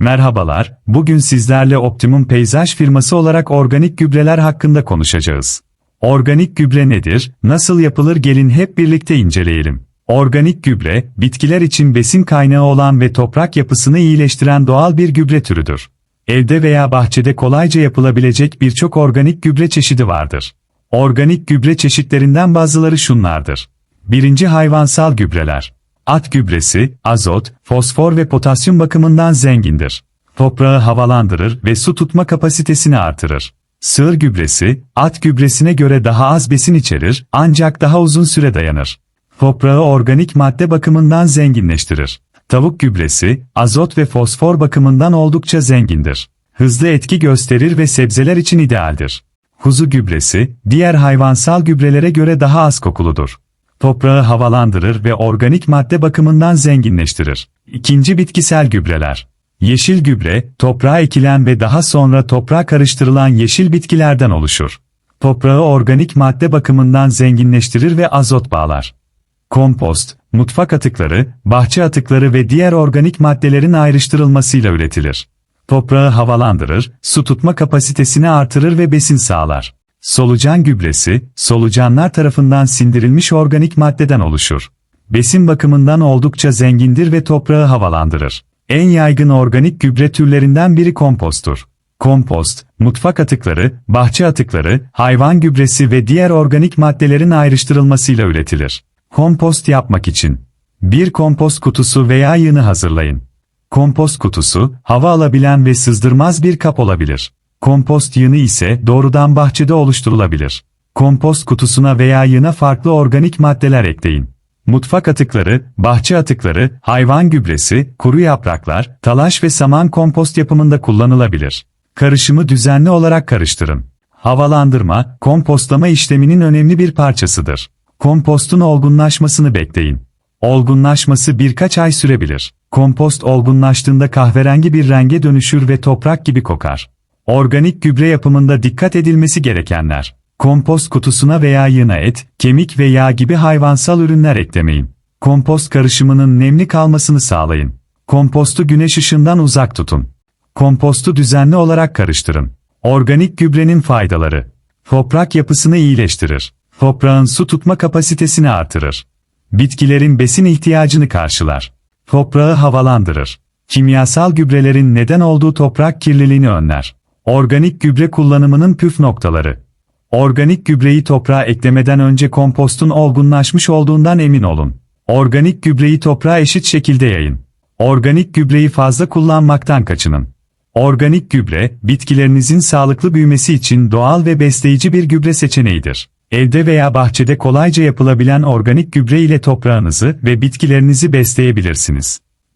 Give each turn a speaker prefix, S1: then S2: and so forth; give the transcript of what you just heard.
S1: Merhabalar, bugün sizlerle Optimum Peyzaj firması olarak organik gübreler hakkında konuşacağız. Organik gübre nedir, nasıl yapılır gelin hep birlikte inceleyelim. Organik gübre, bitkiler için besin kaynağı olan ve toprak yapısını iyileştiren doğal bir gübre türüdür. Evde veya bahçede kolayca yapılabilecek birçok organik gübre çeşidi vardır. Organik gübre çeşitlerinden bazıları şunlardır. Birinci hayvansal gübreler. At gübresi, azot, fosfor ve potasyum bakımından zengindir. Toprağı havalandırır ve su tutma kapasitesini artırır. Sığır gübresi, at gübresine göre daha az besin içerir ancak daha uzun süre dayanır. Toprağı organik madde bakımından zenginleştirir. Tavuk gübresi, azot ve fosfor bakımından oldukça zengindir. Hızlı etki gösterir ve sebzeler için idealdir. Kuzu gübresi, diğer hayvansal gübrelere göre daha az kokuludur. Toprağı havalandırır ve organik madde bakımından zenginleştirir. İkinci bitkisel gübreler. Yeşil gübre, toprağa ekilen ve daha sonra toprağa karıştırılan yeşil bitkilerden oluşur. Toprağı organik madde bakımından zenginleştirir ve azot bağlar. Kompost, mutfak atıkları, bahçe atıkları ve diğer organik maddelerin ayrıştırılmasıyla üretilir. Toprağı havalandırır, su tutma kapasitesini artırır ve besin sağlar. Solucan gübresi, solucanlar tarafından sindirilmiş organik maddeden oluşur. Besin bakımından oldukça zengindir ve toprağı havalandırır. En yaygın organik gübre türlerinden biri komposttur. Kompost, mutfak atıkları, bahçe atıkları, hayvan gübresi ve diğer organik maddelerin ayrıştırılmasıyla üretilir. Kompost yapmak için bir kompost kutusu veya yığını hazırlayın. Kompost kutusu, hava alabilen ve sızdırmaz bir kap olabilir. Kompost yığını ise doğrudan bahçede oluşturulabilir. Kompost kutusuna veya yığına farklı organik maddeler ekleyin. Mutfak atıkları, bahçe atıkları, hayvan gübresi, kuru yapraklar, talaş ve saman kompost yapımında kullanılabilir. Karışımı düzenli olarak karıştırın. Havalandırma, kompostlama işleminin önemli bir parçasıdır. Kompostun olgunlaşmasını bekleyin. Olgunlaşması birkaç ay sürebilir. Kompost olgunlaştığında kahverengi bir renge dönüşür ve toprak gibi kokar. Organik gübre yapımında dikkat edilmesi gerekenler. Kompost kutusuna veya yığına et, kemik ve yağ gibi hayvansal ürünler eklemeyin. Kompost karışımının nemli kalmasını sağlayın. Kompostu güneş ışığından uzak tutun. Kompostu düzenli olarak karıştırın. Organik gübrenin faydaları. Toprak yapısını iyileştirir. Toprağın su tutma kapasitesini artırır. Bitkilerin besin ihtiyacını karşılar. Toprağı havalandırır. Kimyasal gübrelerin neden olduğu toprak kirliliğini önler. Organik gübre kullanımının püf noktaları. Organik gübreyi toprağa eklemeden önce kompostun olgunlaşmış olduğundan emin olun. Organik gübreyi toprağa eşit şekilde yayın. Organik gübreyi fazla kullanmaktan kaçının. Organik gübre, bitkilerinizin sağlıklı büyümesi için doğal ve besleyici bir gübre seçeneğidir. Evde veya bahçede kolayca yapılabilen organik gübre ile toprağınızı ve bitkilerinizi besleyebilirsiniz.